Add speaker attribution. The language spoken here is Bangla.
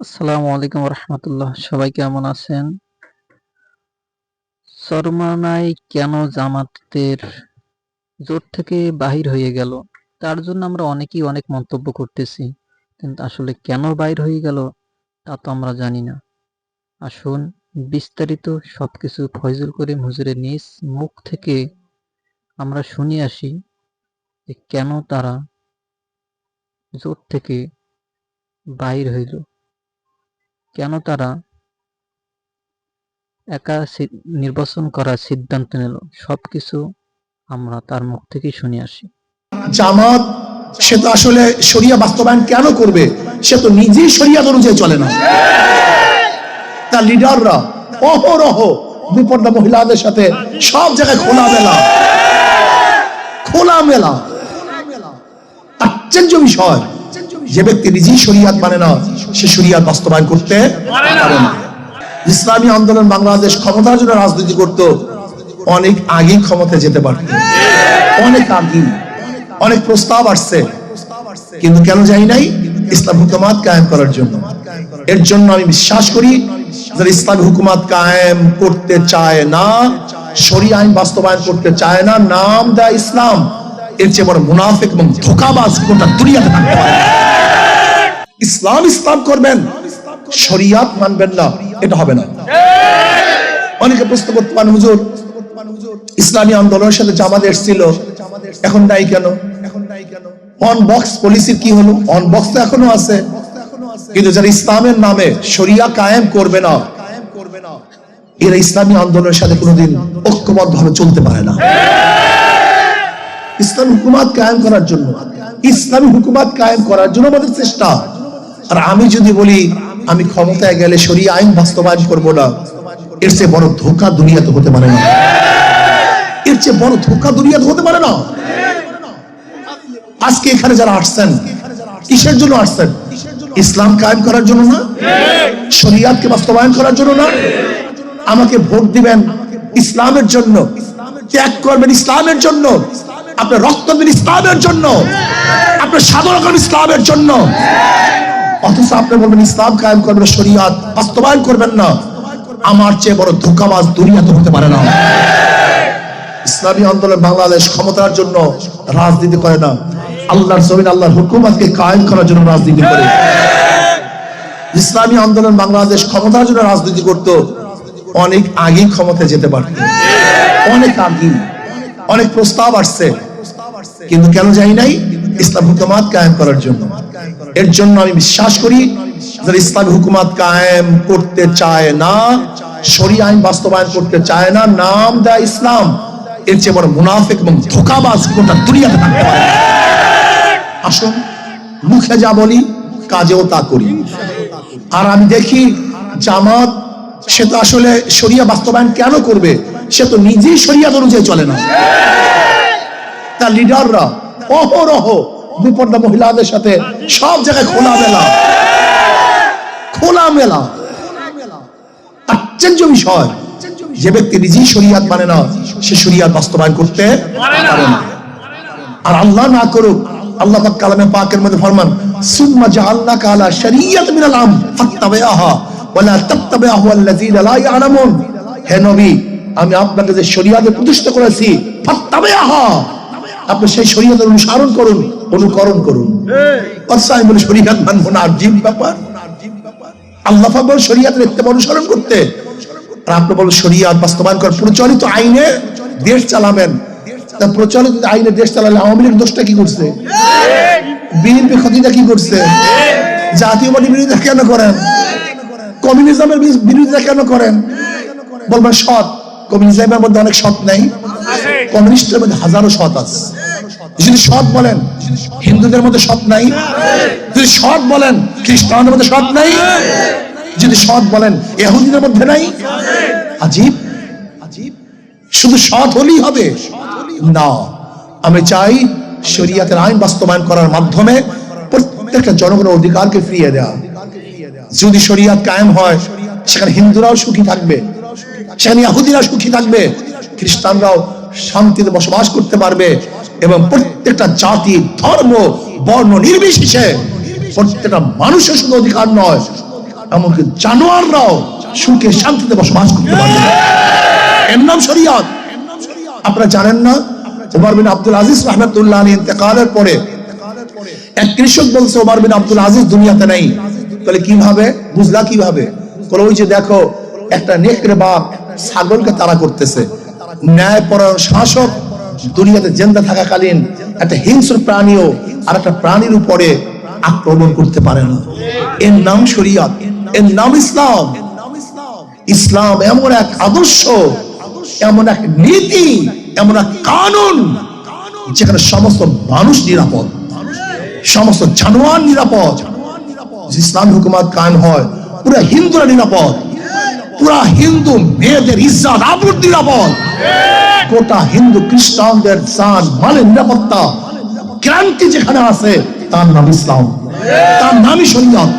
Speaker 1: আসসালামু আলাইকুম রহমতুল্লাহ। সবাই কেমন আছেন? চরমানাই কেন জামাতের জোট থেকে বাহির হয়ে গেল? তার জন্য আমরা অনেকেই অনেক মন্তব্য করতেছি, কিন্তু আসলে কেন বাহির হয়ে গেল তা তো আমরা জানি না। আসুন বিস্তারিত সবকিছু ফয়জুল করিম হুজুরের নিজ মুখ থেকে আমরা শুনে আসি যে কেন তারা জোট থেকে বাহির হইল। কেন তারা একা নির্বাচন করার সিদ্ধান্ত নিল? সবকিছু আমরা তার মুখ থেকেই শুনে আসি।
Speaker 2: জামাত, সে তো আসলে শরিয়া বাস্তবায়ন কেন করবে? সে তো নিজেই শরিয়াত অনুযায়ী চলে না। তার লিডাররা অহরহ বিপর্দা মহিলাদের সাথে সব জায়গায় খোলা মেলা খোলা মেলা আশ্চর্য বিষয়। যে ব্যক্তি নিজেই শরিয়াত মানে না সে শরিয়াত বাস্তবায়ন করতে পারে না। ইসলামী আন্দোলন বাংলাদেশ ক্ষমতার জন্য রাজনীতি করত, অনেক আগেই ক্ষমতায় যেতে পারত। অনেক আগেই অনেক প্রস্তাব আসছে, কিন্তু কেন যাই নাই, ইসলাম হুকুমাত কায়েম করার জন্য। এর জন্য আমি বিশ্বাস করি যারা ইসলামী হুকুমাত কায়েম করতে চায় না, শরীয় আইন বাস্তবায়ন করতে চায় না, নাম দেয় ইসলাম। এর চেয়ে বড় মুনাফিক এবং ধোকাবাজ গোটা দুনিয়াতে থাকতে পারে। ইসলাম ইসলাম করবেন, শরিয়াত মানবেন না, এটা হবে না। অনেকে প্রশ্ন করতে পারেন, হুজুর, ইসলামী আন্দোলনের সাথে জামাত এসেছিল, এখন নাই কেন? এখন নাই কেন অন বক্স পলিসির কি হলো? অন বক্স তো এখনও আছে। কিন্তু যারা ইসলামের নামে শরিয়া কায়েম করবে না, এরা ইসলামী আন্দোলনের সাথে কোনোদিন ঐক্যবদ্ধ ভাবে চলতে পারে না। ইসলামী হুকুমাত কায়েম করার জন্য, ইসলামী হুকুমাত কায়েম করার জন্য আমাদের চেষ্টা। আর আমি যদি বলি, আমি ক্ষমতায় গেলে শরিয়া আইন বাস্তবায়ন করব না, এর চেয়ে বড় ধোকা দুনিয়াতে হতে পারে না। এর চেয়ে বড় ধোকা দুনিয়াতে হতে পারে না। আজকে এখানে যারা আসছেন, কিসের জন্য আসছেন? ইসলাম কায়েম করার জন্য না? শরিয়াতকে বাস্তবায়ন করার জন্য না? আমাকে ভোট দিবেন ইসলামের জন্য, ত্যাগ করবেন ইসলামের জন্য, আপনার রক্ত দিবেন ইসলামের জন্য, আপনার সাধনা ইসলামের জন্য। অথচ আপনি বলবেন, ইসলাম কায়েম করবেন শরিয়াত বাস্তবায়ন করবেন না। আমার চেয়ে বড় ধোকাবাজ দুনিয়াতে হতে পারে না। ইসলামী আন্দোলন বাংলাদেশ ক্ষমতার জন্য রাজনীতি করে না। আল্লাহর জমিন, আল্লাহর হুকুমতকে কায়েম করার জন্য রাজনীতি করে। ইসলামী আন্দোলন বাংলাদেশ ক্ষমতার জন্য রাজনীতি করত। অনেক আগেই ক্ষমতায় যেতে পারত। অনেক আগেই। অনেক প্রস্তাব আসছে। কিন্তু কেন যাই নাই? ইসলাম হুকুমাত কায়েম করার জন্য। এর জন্য আমি বিশ্বাস করি যারা ইসলামী হুকুমাত কায়েম করতে চায় না, শরীয় আইন বাস্তবায়ন করতে চায় না, নাম দেয় ইসলাম। এর চেয়ে বড় মুনাফিক এবং ধোকাবাজ গোটা দুনিয়াতে থাকতে পারে। আসুন, মুখে যা বলি, কাজেও তা করি। আর আমি দেখি জামাত, সে তো আসলে শরিয়া বাস্তবায়ন কেন করবে? সে তো নিজেই শরিয়াত অনুযায়ী চলে না। তার লিডাররা অহরহ বিপর্দা মহিলাদের সাথে সব জায়গায় খোলা মেলা খোলা মেলা আশ্চর্য বিষয়। যে ব্যক্তি নিজেই শরিয়াত মানে না, সে শরিয়াত বাস্তবায়ন করতে পারে না। আর আল্লাহ না করুক, আল্লাহ পাক কালামে পাকের মধ্যে ফরমান, সুম্মা জাআলনাকা আলা শরিয়াত মিনাল আম ফাত্তাবিআহা ওয়ালা তাত্তাবিআহু আল্লাযীনা লা ইয়ালামুন। হে নবী, আমি আপনাকে যে শরিয়াতে প্রতিষ্ঠা করেছি, ফাত্তাবিআহা। আপনি সেই শরিয়াতের অনুসরণ করুন। অনুকরণ করুন। বলি আল্লাহ ইত্তেবা অনুসরণ করতে। আর আপনি শরিয়াত বাস্তবায়ন কর প্রচলিত আইনে দেশ চালাবেন। প্রচলিত আইনে দেশ চালালে আওয়ামী লীগ দোষটা কি করছে? বিএনপি ক্ষতিটা কি করছে? বিরোধিতা কেন করেন? কমিউনিজমের বিরোধিতা কেন করেন? বলবেন সৎ। কমিউনিজমের মধ্যে অনেক সৎ নাই। কমিউনিস্টের মধ্যে হাজারো সৎ আছে। যদি সৎ বলেন, হিন্দুদের মধ্যে সৎ নাই যদি সৎ বলেন, খ্রিস্টানদের মধ্যে সৎ নাই যদি সৎ বলেন এহুদিদের মধ্যে নাই। আজীব আজীব শুধু সৎ হলেই হবে। না, আমি চাই শরিয়াতের আইন বাস্তবায়ন করার মাধ্যমে প্রত্যেকটা জনগণের অধিকারকে ফিরিয়ে দেওয়া যদি শরিয়াত কায়েম হয়, সেখানে হিন্দুরাও সুখী থাকবে, সেখানে ইহুদিরা সুখী থাকবে, খ্রিস্টানরাও শান্তিতে বসবাস করতে পারবে এবং প্রত্যেকটা জাতি, ধর্ম, বর্ণ নির্বিশেষে প্রত্যেকটা মানুষের শুধু অধিকার নয়, এমনকি জানোয়াররাও সুখে শান্তিতে বসবাস করতে পারবে। এর নাম শরিয়াত। আপনারা জানেন না পরে এক কৃষক বলছে দুনিয়াতে নেই। তাহলে কীভাবে? বুঝলা কীভাবে? দেখো, একটা নেকড়ে ছাগলকে তাড়া করতেছে। ন্যায় পরায়ণ শাসক দুনিয়াতে জেন্দা থাকাকালীন একটা হিংস্র প্রাণীও আর একটা প্রাণীর উপরে আক্রমণ করতে পারে না। এর নাম শরিয়াত, এর নাম ইসলাম। ইসলাম এমন এক আদর্শ, এমন এক নীতি, এমন এক কানুন যেখানে সমস্ত মানুষ নিরাপদ, সমস্ত জানোয়ার নিরাপদ। ইসলামী হুকুমাত কায়েম হয়, পুরো হিন্দুরা নিরাপদ, পুরা হিন্দু মেয়েদের ইজ্জাত আবুর নিরাপদ। গোটা হিন্দু খ্রিস্টানদের চান মালের নিরাপত্তা ক্রান্তি যেখানে আছে, তার নাম ইসলাম। তার নামই শরীয়ত।